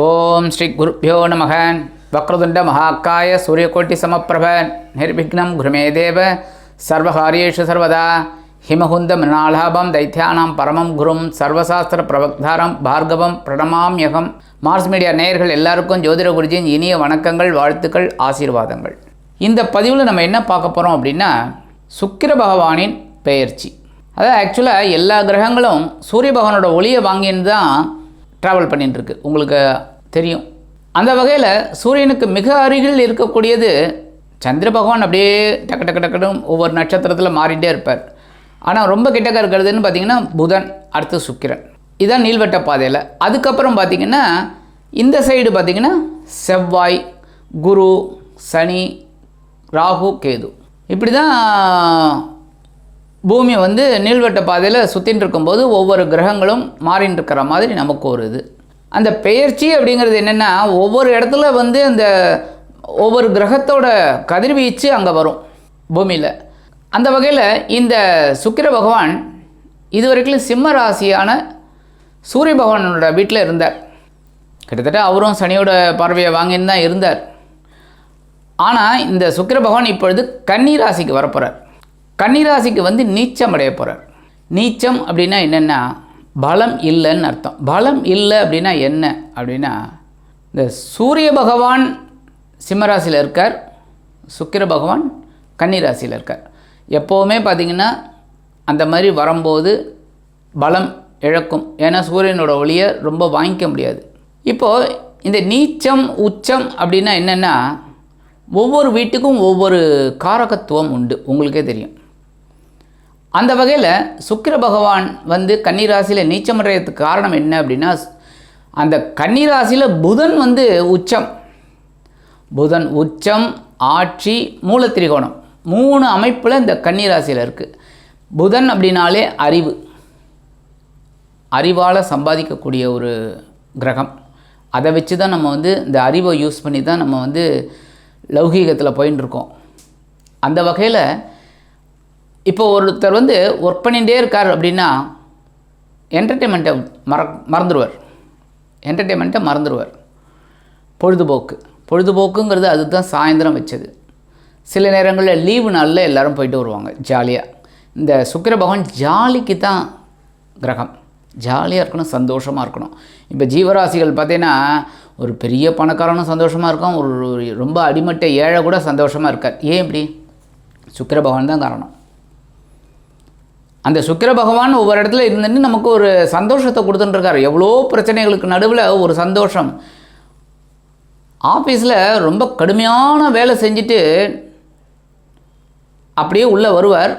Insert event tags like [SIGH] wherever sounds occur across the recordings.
ஓம் ஸ்ரீ குருப்பியோ நமக. வக்ரதுண்ட மகாக்காய சூரியகோட்டி சமப்பிரப. நிர்விக்னம் குருமே தேவ. சர்வகாரியேஷு சர்வதா. ஹிமகுந்த மிருணாலாபம் தைத்தியானாம் பரமம் குரும். சர்வசாஸ்திர பிரபக்தாரம் பார்கவம் பிரணமாம்யகம் மார்ஸ் மீடியா நேயர்கள் எல்லாருக்கும் ஜோதிட குருஜியின் இனிய வணக்கங்கள் வாழ்த்துக்கள் ஆசீர்வாதங்கள். இந்த பதிவில் நம்ம என்ன பார்க்க போகிறோம் அப்படின்னா சுக்கிர பகவானின் பெயர்ச்சி. அதாவது ஆக்சுவலாக எல்லா கிரகங்களும் சூரிய பகவானோட ஒளியை வாங்கின்னு தான் ட்ராவல் பண்ணிட்டுருக்கு உங்களுக்கு தெரியும். அந்த வகையில் சூரியனுக்கு மிக அருகில் இருக்கக்கூடியது சந்திர பகவான் அப்படியே டக்கு டக்கு டக்குன்னு ஒவ்வொரு நட்சத்திரத்தில் மாறிட்டே இருப்பார். ஆனால் ரொம்ப கிட்டக்க இருக்கிறதுன்னு பார்த்தீங்கன்னா புதன் அடுத்து சுக்கிரன். இதுதான் நீள்வட்ட பாதையில். அதுக்கப்புறம் பார்த்திங்கன்னா இந்த சைடு பார்த்தீங்கன்னா செவ்வாய் குரு சனி ராகு கேது. இப்படி தான் பூமி வந்து நீள்வட்ட பாதையில் சுற்றின்னு இருக்கும்போது ஒவ்வொரு கிரகங்களும் மாறின்னு இருக்கிற மாதிரி நமக்கு ஒரு இது. அந்த பெயர்ச்சி அப்படிங்கிறது என்னென்னா ஒவ்வொரு இடத்துல வந்து அந்த ஒவ்வொரு கிரகத்தோட கதிர்வீச்சு அங்கே வரும் பூமியில். அந்த வகையில் இந்த சுக்கிர பகவான் இதுவரைக்கும் சிம்ம ராசியான சூரிய பகவானோட வீட்டில் இருந்தார். கிட்டத்தட்ட அவரும் சனியோட பார்வையை வாங்கின்னு தான் இருந்தார். ஆனால் இந்த சுக்கிர பகவான் இப்பொழுது கன்னி ராசிக்கு வரப்போகிறார் கன்னி ராசிக்கு வந்து நீச்சம் அடைய போகிறார் நீச்சம் அப்படின்னா என்னென்னா பலம் இல்லைன்னு அர்த்தம். பலம் இல்லை அப்படின்னா என்ன? அப்படின்னா இந்த சூரிய பகவான் சிம்மராசியில் இருக்கார் சுக்கிர பகவான் கன்னிராசியில் இருக்கார். எப்போவுமே பார்த்திங்கன்னா அந்த மாதிரி வரும்போது பலம் இழக்கும். ஏன்னா சூரியனோட ஒளியை ரொம்ப வாங்கிக்க முடியாது. இப்போது இந்த நீச்சம் உச்சம் அப்படின்னா என்னென்னா ஒவ்வொரு வீட்டுக்கும் ஒவ்வொரு காரகத்துவம் உண்டு. உங்களுக்கே தெரியும். அந்த வகையில் சுக்கிர பகவான் வந்து கன்னிராசியில் நீச்சமடைகிறதுக்கு காரணம் என்ன அப்படின்னா அந்த கன்னிராசியில் புதன் வந்து உச்சம். புதன் உச்சம் ஆட்சி மூலத்திரிகோணம். மூணு அமைப்பில் இந்த கன்னிராசியில் இருக்குது புதன் அப்படின்னாலே அறிவு. அறிவால் சம்பாதிக்கக்கூடிய ஒரு கிரகம். அதை வச்சு தான் நம்ம வந்து இந்த அறிவை யூஸ் பண்ணி தான் நம்ம வந்து லௌகீகத்தில் போயின்னு இருக்கோம் அந்த வகையில் இப்போ ஒருத்தர் வந்து ஒர்க் பண்ணிகிட்டே இருக்கார் அப்படின்னா என்டர்டெயின்மெண்ட்டை மற மறந்துடுவார் என்டர்டெயின்மெண்ட்டை மறந்துடுவார் பொழுதுபோக்கு. பொழுதுபோக்குங்கிறது அதுதான் சாயந்தரம் வச்சது. சில நேரங்களில் லீவு நாளில் எல்லோரும் போயிட்டு வருவாங்க ஜாலியாக இந்த சுக்கிர பகவான் ஜாலிக்கு தான் கிரகம். ஜாலியாக இருக்கணும் சந்தோஷமாக இருக்கணும். இப்போ ஜீவராசிகள் பார்த்தீங்கன்னா ஒரு பெரிய பணக்காரனும் சந்தோஷமாக இருக்கும் ஒரு ரொம்ப அடிமட்ட ஏழை கூட சந்தோஷமாக இருக்கார். ஏன் இப்படி? சுக்கிர பகவான் தான் காரணம். அந்த சுக்கிர பகவான் ஒவ்வொரு இடத்துல இருந்துட்டு நமக்கு ஒரு சந்தோஷத்தை கொடுத்துட்டுருக்காரு. எவ்வளோ பிரச்சனைகளுக்கு நடுவில் ஒரு சந்தோஷம். ஆஃபீஸில் ரொம்ப கடுமையான வேலை செஞ்சுட்டு அப்படியே உள்ளே வருவார்.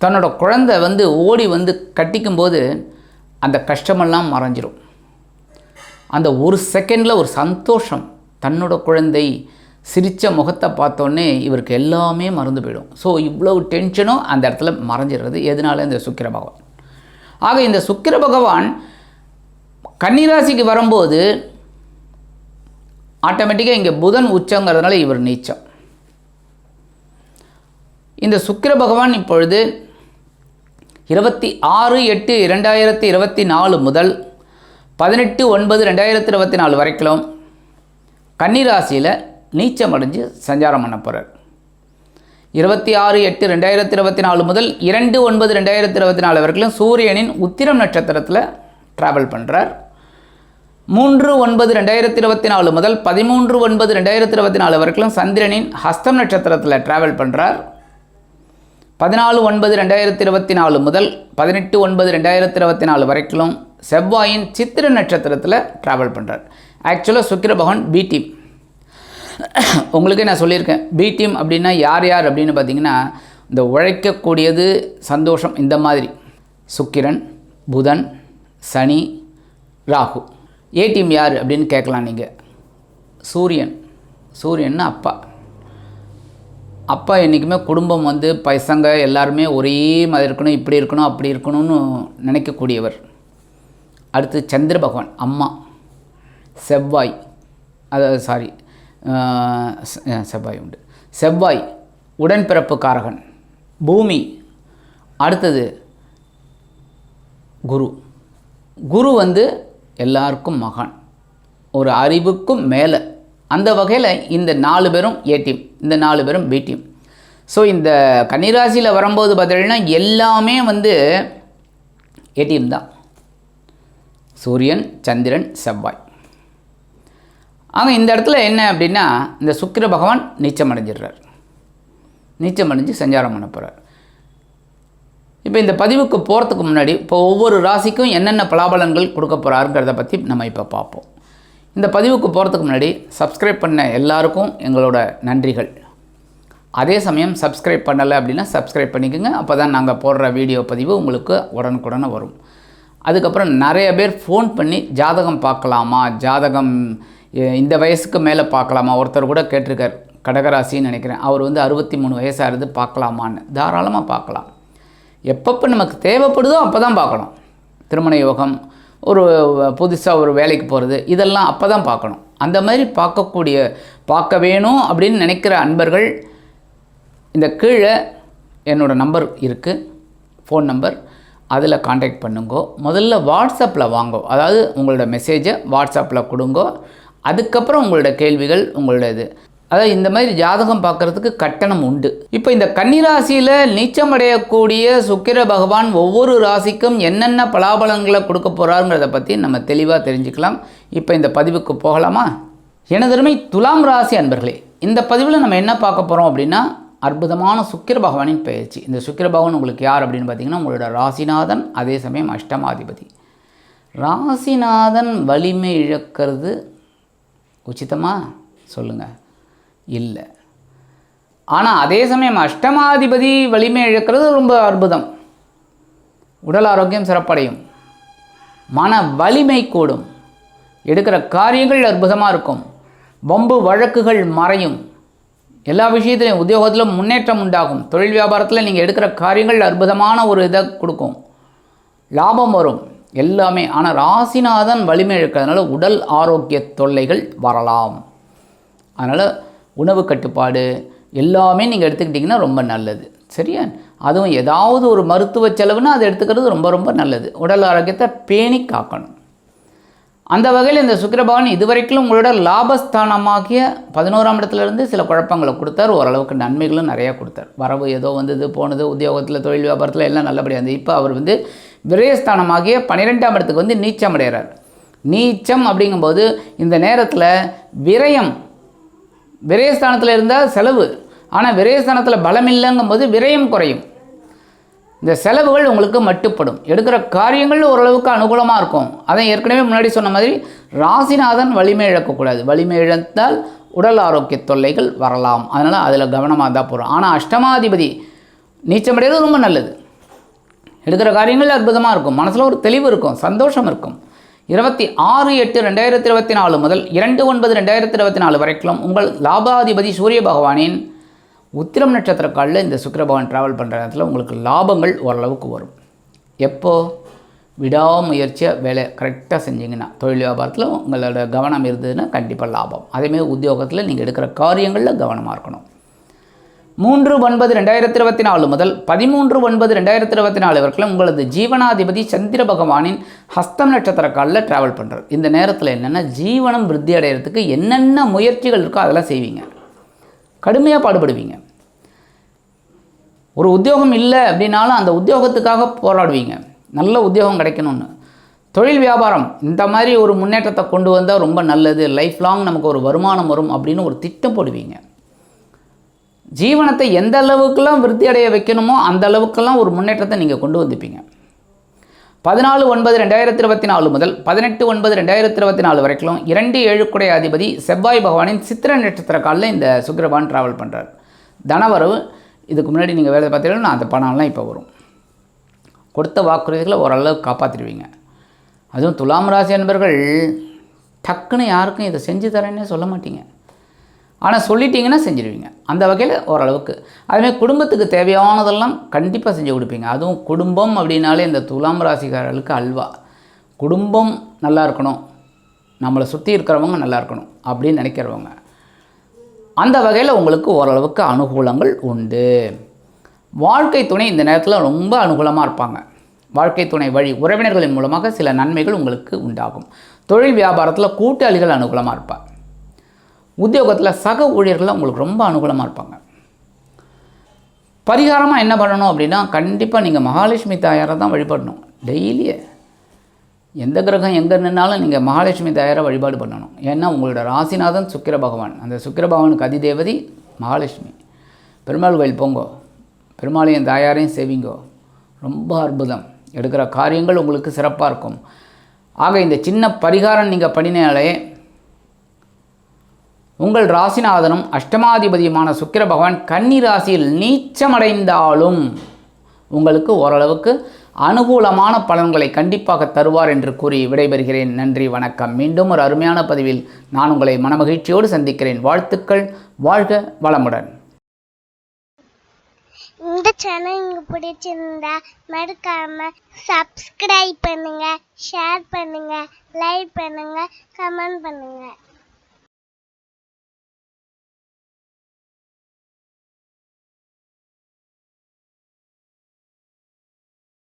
தன்னோட குழந்தை வந்து ஓடி வந்து கட்டிக்கும் போது அந்த கஷ்டமெல்லாம் மறைஞ்சிரும். அந்த ஒரு செகண்டில் ஒரு சந்தோஷம். தன்னோட குழந்தை சிரித்த முகத்தை பார்த்தோன்னே இவருக்கு எல்லாமே மறந்து போயிடும். ஸோ இவ்வளவு டென்ஷனும் அந்த இடத்துல மறைஞ்சிடுறது. எதனால? இந்த சுக்கிர பகவான். ஆக இந்த சுக்கிர பகவான் கன்னிராசிக்கு வரும்போது ஆட்டோமேட்டிக்காக இங்கே புதன் உச்சங்கிறதுனால இவர் நீச்சம். இந்த சுக்கிர பகவான் இப்பொழுது இருபத்தி ஆறு எட்டு இரண்டாயிரத்தி இருபத்தி நாலு முதல் பதினெட்டு ஒன்பது ரெண்டாயிரத்தி இருபத்தி நாலு வரைக்கும் கன்னிராசியில் நீச்சம் அடைஞ்சு சஞ்சாரம் பண்ண போகிறார் இருபத்தி ஆறு எட்டு ரெண்டாயிரத்தி இருபத்தி நாலு முதல் இரண்டு ஒன்பது ரெண்டாயிரத்தி இருபத்தி நாலு வரைக்கும் சூரியனின் உத்திரம் நட்சத்திரத்தில் ட்ராவல் பண்ணுறார் மூன்று ஒன்பது ரெண்டாயிரத்தி இருபத்தி நாலு முதல் பதிமூன்று ஒன்பது ரெண்டாயிரத்தி இருபத்தி நாலு வரைக்கும் சந்திரனின் ஹஸ்தம் நட்சத்திரத்தில் ட்ராவல் பண்ணுறார் பதினாலு ஒன்பது ரெண்டாயிரத்தி இருபத்தி நாலு முதல் பதினெட்டு ஒன்பது ரெண்டாயிரத்தி இருபத்தி நாலு வரைக்கும் செவ்வாயின் சித்திர நட்சத்திரத்தில் ட்ராவல் பண்ணுறார் ஆக்சுவலாக சுக்கிர பகவான் பி டீம் [COUGHS] உங்களுக்கே நான் சொல்லியிருக்கேன். பி டீம் அப்படின்னா யார் யார் அப்படின்னு பார்த்தீங்கன்னா இந்த உழைக்கக்கூடியது சந்தோஷம் இந்த மாதிரி. சுக்கிரன் புதன் சனி ராகு. ஏ டீம் யார் அப்படின்னு கேட்கலாம் நீங்கள் சூரியன். சூரியன் அப்பா. அப்பா என்றைக்குமே குடும்பம் வந்து பசங்க எல்லாருமே ஒரே மாதிரி இருக்கணும் இப்படி இருக்கணும் அப்படி இருக்கணும்னு நினைக்கக்கூடியவர். அடுத்து சந்திர பகவான் அம்மா. செவ்வாய். அதாவது சாரி செவ்வாய் உண்டு செவ்வாய் உடன்பிறப்பு காரகன் பூமி அடுத்தது குரு குரு வந்து எல்லாருக்கும் மகான் ஒரு அறிவுக்கும் மேலே அந்த வகையில் இந்த நாலு பேரும் ஏ டீம் இந்த நாலு பேரும் பி டீம் ஸோ இந்த கன்னிராசியில் வரும்போது பார்த்தீங்கன்னா எல்லாமே வந்து ஏடிஎம் தான். சூரியன் சந்திரன் செவ்வாய். ஆக இந்த இடத்துல என்ன அப்படின்னா இந்த சுக்கிர பகவான் நீச்சம் அடைஞ்சிடுறார் நீச்சம் அடைஞ்சு சஞ்சாரம் பண்ண போகிறார் இப்போ இந்த பதிவுக்கு போகிறதுக்கு முன்னாடி இப்போ ஒவ்வொரு ராசிக்கும் என்னென்ன பலாபலன்கள் கொடுக்க போகிறாருங்கிறத பற்றி நம்ம இப்போ பார்ப்போம். இந்த பதிவுக்கு போகிறதுக்கு முன்னாடி சப்ஸ்கிரைப் பண்ண எல்லாருக்கும் எங்களோட நன்றிகள். அதே சமயம் சப்ஸ்கிரைப் பண்ணலை அப்படின்னா சப்ஸ்கிரைப் பண்ணிக்கோங்க. அப்போ தான் நாங்கள் போடுற வீடியோ பதிவு உங்களுக்கு உடனுக்குடனே வரும். அதுக்கப்புறம் நிறைய பேர் ஃபோன் பண்ணி ஜாதகம் பார்க்கலாமா? ஜாதகம் இந்த வயசுக்கு மேலே பார்க்கலாமா? ஒருத்தர் கூட கேட்டிருக்கார் கடகராசின்னு நினைக்கிறேன். அவர் வந்து அறுபத்தி மூணு வயசாக இருந்து பார்க்கலாமான்னு. தாராளமாக பார்க்கலாம். எப்பப்போ நமக்கு தேவைப்படுதோ அப்போ தான் பார்க்கணும். திருமண யோகம் ஒரு புதுசாக ஒரு வேலைக்கு போகிறது இதெல்லாம் அப்போ தான் பார்க்கணும். அந்த மாதிரி பார்க்கக்கூடிய பார்க்க வேணும் அப்படின்னு நினைக்கிற அன்பர்கள் இந்த கீழே என்னோட நம்பர் இருக்குது ஃபோன் நம்பர். அதில் காண்டாக்ட் பண்ணுங்கோ. முதல்ல வாட்ஸ்அப்பில் வாங்கோ. அதாவது உங்களோட மெசேஜை வாட்ஸ்அப்பில் கொடுங்கோ. அதுக்கப்புறம் உங்களோட கேள்விகள் உங்களோட இது அதாவது இந்த மாதிரி ஜாதகம் பார்க்குறதுக்கு கட்டணம் உண்டு. இப்போ இந்த கன்னிராசியில் நீச்சம் அடையக்கூடிய சுக்கிர பகவான் ஒவ்வொரு ராசிக்கும் என்னென்ன பலாபலங்களை கொடுக்க போகிறாருங்கிறத பற்றி நம்ம தெளிவாக தெரிஞ்சுக்கலாம். இப்போ இந்த பதிவுக்கு போகலாமா? எனதருமை துலாம் ராசி அன்பர்களே இந்த பதிவில் நம்ம என்ன பார்க்க போகிறோம் அப்படின்னா அற்புதமான சுக்கிர பகவானின் பயிற்சி. இந்த சுக்கிர பகவான் உங்களுக்கு யார் அப்படின்னு பார்த்தீங்கன்னா உங்களோட ராசிநாதன் அதே சமயம் அஷ்டமாதிபதி. ராசிநாதன் வலிமை இழக்கிறது உச்சிதமா சொல்லுங்கள் இல்லை. ஆனால் அதே சமயம் அஷ்டமாதிபதி வலிமை இழக்கிறது ரொம்ப அற்புதம். உடல் ஆரோக்கியம் சிறப்படையும். மன வலிமை கூடும். எடுக்கிற காரியங்கள் அற்புதமாக இருக்கும். வம்பு வழக்குகள் மறையும். எல்லா விஷயத்திலையும் உத்தியோகத்தில் முன்னேற்றம் உண்டாகும். தொழில் வியாபாரத்தில் நீங்கள் எடுக்கிற காரியங்கள் அற்புதமான ஒரு இதை கொடுக்கும். லாபம் வரும். எல்லாமே. ஆனால் ராசிநாதன் வலிமை இழக்கிறதுனால உடல் ஆரோக்கிய தொல்லைகள் வரலாம். அதனால் உணவு கட்டுப்பாடு எல்லாமே நீங்கள் எடுத்துக்கிட்டிங்கன்னா ரொம்ப நல்லது. சரியா? அதுவும் ஏதாவது ஒரு மருத்துவ செலவுனா அதை எடுத்துக்கிறது ரொம்ப ரொம்ப நல்லது. உடல் ஆரோக்கியத்தை பேணி காக்கணும். அந்த வகையில் இந்த சுக்கிரபகவான் இதுவரைக்கும் உங்களோட லாபஸ்தானமாகிய பதினோராம் இடத்துலேருந்து சில குழப்பங்களை கொடுத்தார். ஓரளவுக்கு நன்மைகளும் நிறையா கொடுத்தார். வரவு ஏதோ வந்தது போனது உத்தியோகத்தில் தொழில் வியாபாரத்தில் எல்லாம் நல்லபடியாக இருந்தது. இப்போ அவர் வந்து விரயஸ்தானமாகிய பன்னிரெண்டாம் இடத்துக்கு வந்து நீச்சம் அடைகிறார். நீச்சம் அப்படிங்கும்போது இந்த நேரத்தில் விரயம் விரயஸ்தானத்தில் இருந்தால் செலவு. ஆனால் விரயஸ்தானத்தில் பலம் இல்லைங்கும்போது விரயம் குறையும். இந்த செலவுகள் உங்களுக்கு மட்டுப்படும். எடுக்கிற காரியங்கள் ஓரளவுக்கு அனுகூலமாக இருக்கும். அதை ஏற்கனவே முன்னாடி சொன்ன மாதிரி ராசிநாதன் வலிமை இழக்கக்கூடாது. வலிமை இழந்தால் உடல் ஆரோக்கிய தொல்லைகள் வரலாம். அதனால் அதில் கவனமாக தான் போகிறோம் ஆனால் அஷ்டமாதிபதி நீச்சமடைகிறது ரொம்ப நல்லது. எடுக்கிற காரியங்கள் அற்புதமாக இருக்கும். மனசில் ஒரு தெளிவு இருக்கும் சந்தோஷம் இருக்கும். இருபத்தி ஆறு எட்டு ரெண்டாயிரத்தி இருபத்தி நாலு முதல் இரண்டு ஒன்பது ரெண்டாயிரத்தி இருபத்தி நாலு வரைக்கும் உங்கள் லாபாதிபதி சூரிய பகவானின் உத்திரம் நட்சத்திர காலில் இந்த சுக்கர பகவான் ட்ராவல் பண்ணுற நேரத்தில் உங்களுக்கு லாபங்கள் ஓரளவுக்கு வரும். எப்போது விடாமுயற்சியாக வேலை கரெக்டாக செஞ்சீங்கன்னா தொழில் வியாபாரத்தில் உங்களோட கவனம் இருந்ததுன்னா கண்டிப்பாக லாபம். அதேமாதிரி உத்தியோகத்தில் நீங்கள் எடுக்கிற காரியங்களில் கவனமாக இருக்கணும். மூன்று ஒன்பது ரெண்டாயிரத்தி இருபத்தி நாலு முதல் பதிமூன்று ஒன்பது ரெண்டாயிரத்தி இருபத்தி நாலு வரைக்கும் உங்களது ஜீவனாதிபதி சந்திர பகவானின் ஹஸ்தம் நட்சத்திர காலில் ட்ராவல் பண்ணுறது இந்த நேரத்தில் என்னென்னா ஜீவனம் விருத்தி அடைகிறதுக்கு என்னென்ன முயற்சிகள் இருக்கோ அதெல்லாம் செய்வீங்க. கடுமையாக பாடுபடுவீங்க. ஒரு உத்தியோகம் இல்லை அப்படின்னாலும் அந்த உத்தியோகத்துக்காக போராடுவீங்க. நல்ல உத்தியோகம் கிடைக்கணும்னு. தொழில் வியாபாரம் இந்த மாதிரி ஒரு முன்னேற்றத்தை கொண்டு வந்தால் ரொம்ப நல்லது. லைஃப் லாங் நமக்கு ஒரு வருமானம் வரும் அப்படின்னு ஒரு திட்டம் போடுவீங்க. ஜீவனத்தை எந்த அளவுக்கெல்லாம் விருத்தி அடைய வைக்கணுமோ அந்த அளவுக்கெல்லாம் ஒரு முன்னேற்றத்தை நீங்கள் கொண்டு வந்துப்பீங்க. பதினாலு ஒன்பது ரெண்டாயிரத்தி இருபத்தி நாலு முதல் பதினெட்டு ஒன்பது ரெண்டாயிரத்தி இருபத்தி நாலு வரைக்கும் இரண்டு ஏழுக்குடைய அதிபதி செவ்வாய் பகவானின் சித்திர நட்சத்திர காலில் இந்த சுக்கிரபான் ட்ராவல் பண்ணுறார் தனவரவு இதுக்கு முன்னாடி நீங்கள் வேலை பார்த்தீங்கன்னா அந்த பணம்லாம் இப்போ வரும். கொடுத்த வாக்குறுதிகளை ஓரளவுக்கு காப்பாற்றிடுவீங்க அதுவும் துலாம் ராசி அன்பர்கள் டக்குன்னு யாருக்கும் இதை செஞ்சு தரேன்னே சொல்ல மாட்டீங்க. ஆனால் சொல்லிட்டீங்கன்னா செஞ்சிருவீங்க. அந்த வகையில் ஓரளவுக்கு. அதுமாதிரி குடும்பத்துக்கு தேவையானதெல்லாம் கண்டிப்பாக செஞ்சு கொடுப்பீங்க. அதுவும் குடும்பம் அப்படின்னாலே இந்த துலாம் ராசிக்காரர்களுக்கு அல்வா. குடும்பம் நல்லா இருக்கணும். நம்மளை சுற்றி இருக்கிறவங்க நல்லா இருக்கணும் அப்படின்னு நினைக்கிறவங்க. அந்த வகையில் உங்களுக்கு ஓரளவுக்கு அனுகூலங்கள் உண்டு. வாழ்க்கை துணை இந்த நேரத்தில் ரொம்ப அனுகூலமாக இருப்பாங்க. வாழ்க்கை துணை வழி உறவினர்களின் மூலமாக சில நன்மைகள் உங்களுக்கு உண்டாகும். தொழில் வியாபாரத்தில் கூட்டாளிகள் அனுகூலமாக இருப்பாங்க. உத்தியோகத்தில் சக ஊழியர்கள் உங்களுக்கு ரொம்ப அனுகூலமாக இருப்பாங்க. பரிகாரமாக என்ன பண்ணணும் அப்படின்னா கண்டிப்பாக நீங்கள் மகாலட்சுமி தாயாரை தான் வழிபடணும். டெய்லியே. எந்த கிரகம் எங்கே நின்னாலும் நீங்கள் மகாலட்சுமி தாயாரை வழிபாடு பண்ணணும். ஏன்னா உங்களோட ராசிநாதன் சுக்கிர பகவான். அந்த சுக்கிர பகவானுக்கு அதிதேவதி மகாலட்சுமி. பெருமாள் கோயில் போங்கோ. பெருமாளையும் தாயாரையும் சேவிங்கோ. ரொம்ப அற்புதம். எடுக்கிற காரியங்கள் உங்களுக்கு சிறப்பாக இருக்கும். ஆக இந்த சின்ன பரிகாரம் நீங்கள் பண்ணினாலே உங்கள் ராசிநாதனும் அஷ்டமாதிபதியுமான சுக்கிர பகவான் கன்னி ராசியில் நீச்சமடைந்தாலும் உங்களுக்கு ஓரளவுக்கு அனுகூலமான பலன்களை கண்டிப்பாக தருவார் என்று கூறி விடைபெறுகிறேன். நன்றி வணக்கம். மீண்டும் ஒரு அருமையான பதிவில் நான் உங்களை மனமகிழ்ச்சியோடு சந்திக்கிறேன். வாழ்த்துக்கள். வாழ்க வளமுடன். இந்த சேனல் உங்களுக்கு பிடிச்சிருந்தா மறக்காம சப்ஸ்கிரைப் பண்ணுங்க ஷேர் பண்ணுங்க லைக் பண்ணுங்க கமெண்ட் பண்ணுங்க.